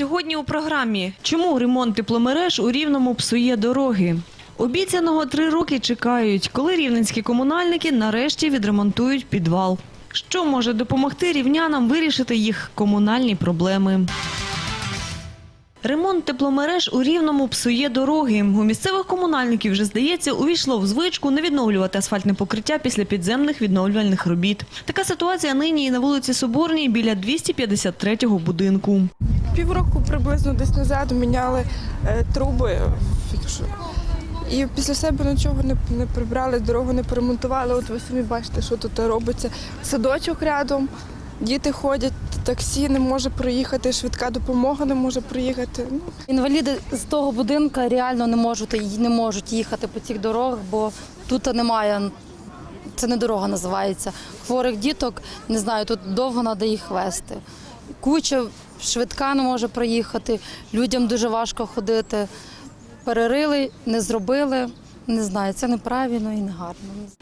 Сьогодні у програмі Чому ремонт тепломереж у Рівному псує дороги? Обіцяного три роки чекають, коли рівненські комунальники нарешті відремонтують підвал. Що може допомогти рівнянам вирішити їх комунальні проблеми? Ремонт тепломереж у Рівному псує дороги. У місцевих комунальників вже, здається, увійшло в звичку не відновлювати асфальтне покриття після підземних відновлювальних робіт. Така ситуація нині і на вулиці Соборній біля 253-го будинку. Півроку приблизно десь назад міняли е, труби. І після себе нічого не, не прибрали, дорогу не поремонтували. От ви самі бачите, що тут робиться. Садочок рядом, діти ходять, таксі не може проїхати, швидка допомога не може проїхати. Ну, Інваліди з того будинку реально не можуть, не можуть їхати по цих дорогах, бо тут немає. Це не дорога називається. Хворих діток, не знаю, тут довго треба їх вести. Куча швидка не може проїхати, людям дуже важко ходити. Перерили, не зробили. Не знаю, це неправильно і негарно.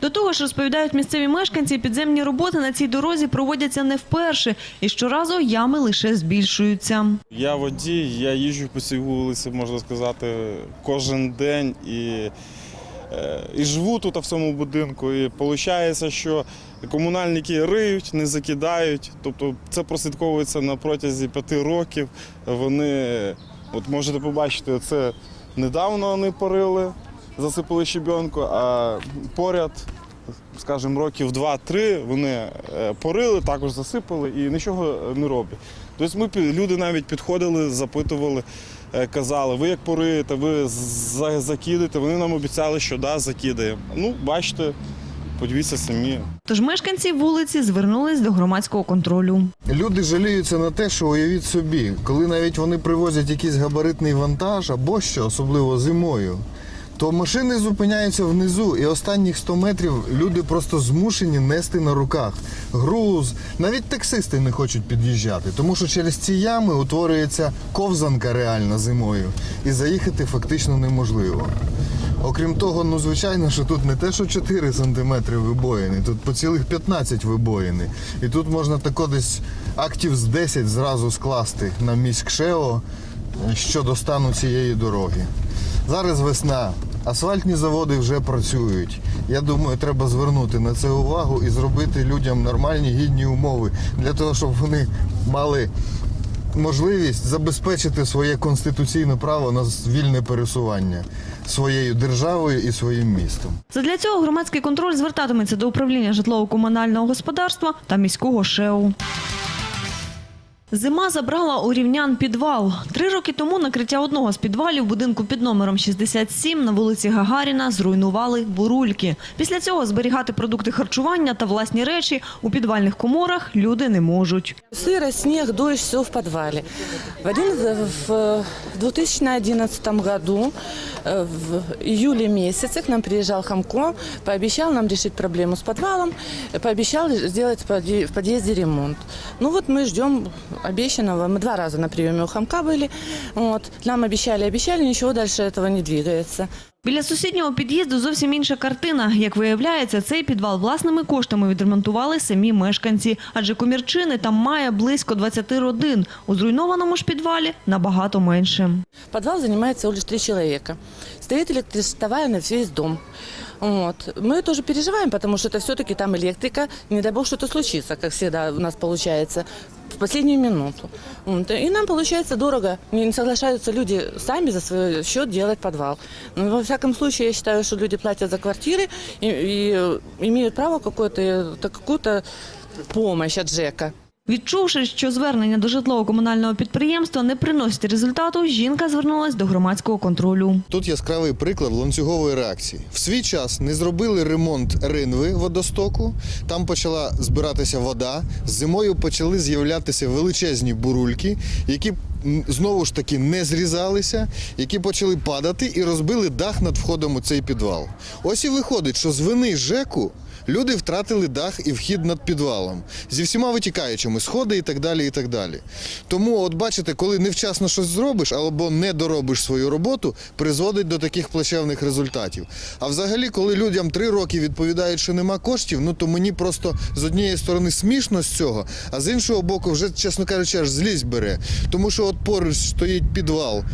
До того ж, розповідають місцеві мешканці, підземні роботи на цій дорозі проводяться не вперше, і щоразу ями лише збільшуються. Я водій, я їжджу по цій вулиці, можна сказати, кожен день і, е, і живу тут в цьому будинку. І виходить, що комунальники риють, не закидають. Тобто це прослідковується на протязі п'яти років. Вони, от можете побачити, це недавно вони порили, засипали щебенку, а поряд. Скажімо, років 2-3 вони е, порили, також засипали і нічого не роблять. Тобто ми люди навіть підходили, запитували, е, казали, ви як пориєте, ви закидаєте. Вони нам обіцяли, що да, закидаємо. Ну, бачите, подивіться самі. Тож мешканці вулиці звернулись до громадського контролю. Люди жаліються на те, що уявіть собі, коли навіть вони привозять якийсь габаритний вантаж або що, особливо зимою, то машини зупиняються внизу, і останніх 100 метрів люди просто змушені нести на руках груз. Навіть таксисти не хочуть під'їжджати, тому що через ці ями утворюється ковзанка реальна зимою, і заїхати фактично неможливо. Окрім того, ну звичайно, що тут не те, що 4 сантиметри вибоїни, тут по цілих 15 вибоїни. І тут можна тако десь актів з 10 зразу скласти на міськшео щодо стану цієї дороги. Зараз весна, асфальтні заводи вже працюють. Я думаю, треба звернути на це увагу і зробити людям нормальні гідні умови для того, щоб вони мали можливість забезпечити своє конституційне право на вільне пересування своєю державою і своїм містом. Задля цього громадський контроль звертатиметься до управління житлово-комунального господарства та міського ШЕУ. Зима забрала у рівнян підвал. Три роки тому накриття одного з підвалів будинку під номером 67 на вулиці Гагаріна зруйнували бурульки. Після цього зберігати продукти харчування та власні речі у підвальних коморах люди не можуть. Сырость, снег, дождь, все в подвале. В, один, в 2011 году, э, в июле месяце, к нам приезжал Хамко, пообещал нам решить проблему с подвалом, э, пообещал сделать в подъе- в подъезде ремонт. Ну вот мы ждем обещанного. Мы два раза на приеме у Хамка были. Вот. Нам обещали, обещали, ничего дальше этого не двигается. Біля сусіднього під'їзду зовсім інша картина. Як виявляється, цей підвал власними коштами відремонтували самі мешканці, адже комірчини там має близько 20 родин. У зруйнованому ж підвалі набагато менше. Подвал занимает всего лишь три человека. Стоит электростовая на весь дом. Вот. Мы тоже переживаем, потому что это все-таки там электрика. Не дай бог что-то случится, как всегда у нас получается, в последнюю минуту. Вот. И нам получается дорого. Не соглашаются люди сами за свой счет делать подвал. Но во всяком случае, я считаю, что люди платят за квартиры и, и э, имеют право какую-то какую-то помощь от ЖЭКа. Відчувши, що звернення до житлово-комунального підприємства не приносять результату, жінка звернулась до громадського контролю. Тут яскравий приклад ланцюгової реакції. В свій час не зробили ремонт ринви водостоку, там почала збиратися вода. Зимою почали з'являтися величезні бурульки, які знову ж таки не зрізалися, які почали падати і розбили дах над входом у цей підвал. Ось і виходить, що з вини ЖЕКу люди втратили дах і вхід над підвалом зі всіма витікаючими сходи і так далі. і так далі. Тому, от бачите, коли невчасно щось зробиш або не доробиш свою роботу, призводить до таких плачевних результатів. А взагалі, коли людям три роки відповідають, що нема коштів, ну то мені просто з однієї сторони смішно з цього, а з іншого боку, вже, чесно кажучи, аж злість бере. Тому що от поруч стоїть підвал.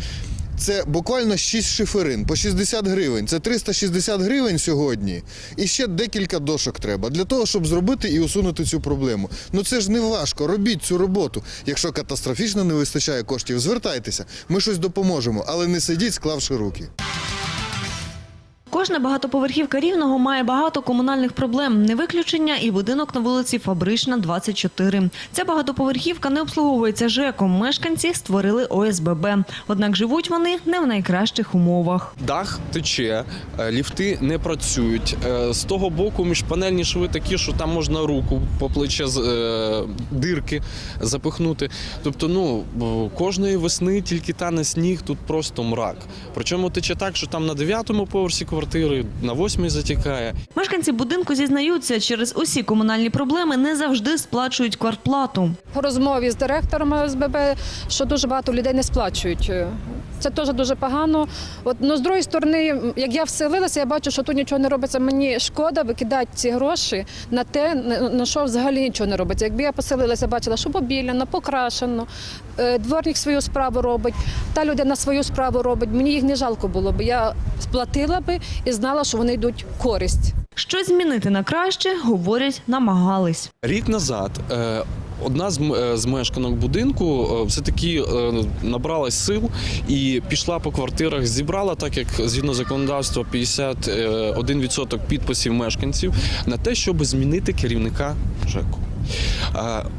Це буквально 6 шиферин по 60 гривень. Це 360 гривень сьогодні. І ще декілька дошок треба для того, щоб зробити і усунути цю проблему. Ну це ж не важко. Робіть цю роботу. Якщо катастрофічно не вистачає коштів, звертайтеся. Ми щось допоможемо, але не сидіть, склавши руки. Кожна багатоповерхівка Рівного має багато комунальних проблем. Не виключення і будинок на вулиці Фабрична, 24. Ця багатоповерхівка не обслуговується ЖЕКом. Мешканці створили ОСББ. Однак живуть вони не в найкращих умовах. Дах тече, е, ліфти не працюють. Е, З того боку міжпанельні шви такі, що там можна руку по плече з е, дирки запихнути. Тобто, ну кожної весни тільки тане сніг, тут просто мрак. Причому тече так, що там на дев'ятому поверсі квартири, на восьмій затікає. Мешканці будинку зізнаються, через усі комунальні проблеми не завжди сплачують квартплату. по розмові з директором ОСББ, що дуже багато людей не сплачують. Це теж дуже погано. От, ну, з другої сторони, як я вселилася, я бачу, що тут нічого не робиться. Мені шкода викидати ці гроші на те, на- на що взагалі нічого не робиться. Якби я поселилася, бачила, що побіляно, покрашено, е, дворник свою справу робить, та людина свою справу робить. Мені їх не жалко було б. Я сплатила би і знала, що вони йдуть в користь. Щось змінити на краще, говорять, намагались. Рік назад е, одна з, е, з мешканок будинку е, все-таки е, набралась сил і пішла по квартирах, зібрала, так як згідно законодавства 51% підписів мешканців на те, щоб змінити керівника ЖЕКу.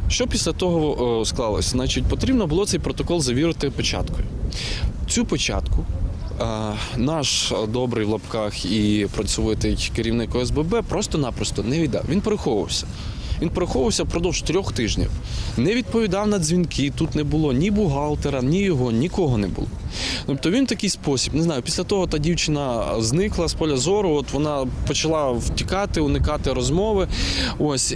Що після того склалося? Значить, потрібно було цей протокол завірити печаткою. Цю печатку е, наш добрий в лапках і працьовитий керівник ОСББ просто-напросто не віддав. Він переховувався. Він переховувався впродовж трьох тижнів. Не відповідав на дзвінки. Тут не було ні бухгалтера, ні його, нікого не було. Тобто він такий спосіб, не знаю, після того та дівчина зникла з поля зору, от вона почала втікати, уникати розмови. Ось.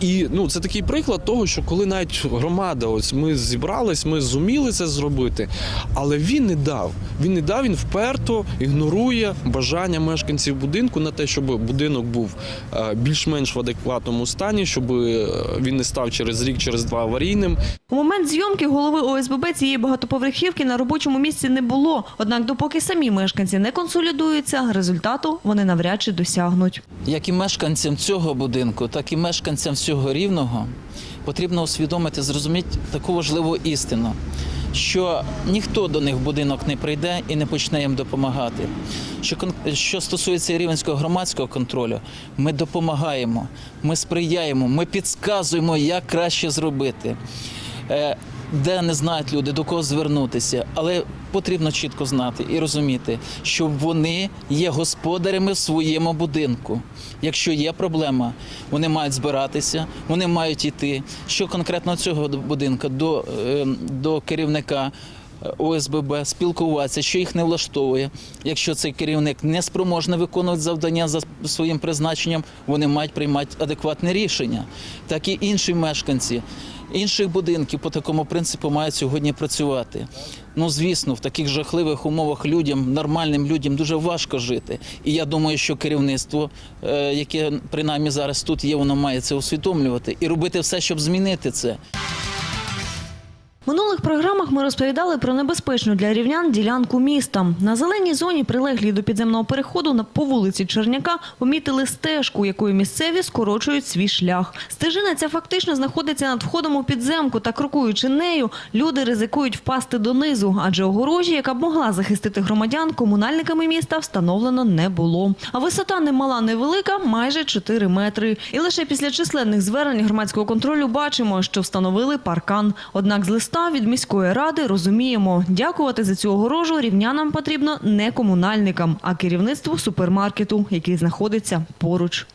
І ну це такий приклад того, що коли навіть громада, ось ми зібрались, ми зуміли це зробити, але він не дав. Він не дав, він вперто ігнорує бажання мешканців будинку на те, щоб будинок був е, більш-менш в адекватному стані, щоб е, він не став через рік, через два аварійним. У момент зйомки голови ОСББ цієї багатоповерхівки на робочому місці не було. Однак, допоки самі мешканці не консолідуються, результату вони навряд чи досягнуть. як і мешканцям цього будинку, так і мешканцям всього рівного потрібно усвідомити, зрозуміти таку важливу істину, що ніхто до них в будинок не прийде і не почне їм допомагати. Що, що стосується рівенського громадського контролю, ми допомагаємо, ми сприяємо, ми підказуємо, як краще зробити. Е, Де не знають люди, до кого звернутися, але потрібно чітко знати і розуміти, що вони є господарями в своєму будинку. Якщо є проблема, вони мають збиратися, вони мають йти. Що конкретно цього будинку до, е, до керівника. е, ОСББ спілкуватися, що їх не влаштовує. Якщо цей керівник не спроможний виконувати завдання за своїм призначенням, вони мають приймати адекватне рішення. Так і інші мешканці інших будинків по такому принципу мають сьогодні працювати. Ну звісно, в таких жахливих умовах людям, нормальним людям дуже важко жити. І я думаю, що керівництво, е, яке принаймні зараз тут є, воно має це усвідомлювати і робити все, щоб змінити це. Минулих програмах ми розповідали про небезпечну для рівнян ділянку міста. На зеленій зоні, прилеглій до підземного переходу, на по вулиці Черняка помітили стежку, якою місцеві скорочують свій шлях. Стежина ця фактично знаходиться над входом у підземку, та крокуючи нею, люди ризикують впасти донизу, адже огорожі, яка б могла захистити громадян, комунальниками міста встановлено не було. А висота не мала, не велика, майже 4 метри. І лише після численних звернень громадського контролю бачимо, що встановили паркан. Однак з листа від міської ради розуміємо, дякувати за цю огорожу рівнянам потрібно не комунальникам, а керівництву супермаркету, який знаходиться поруч.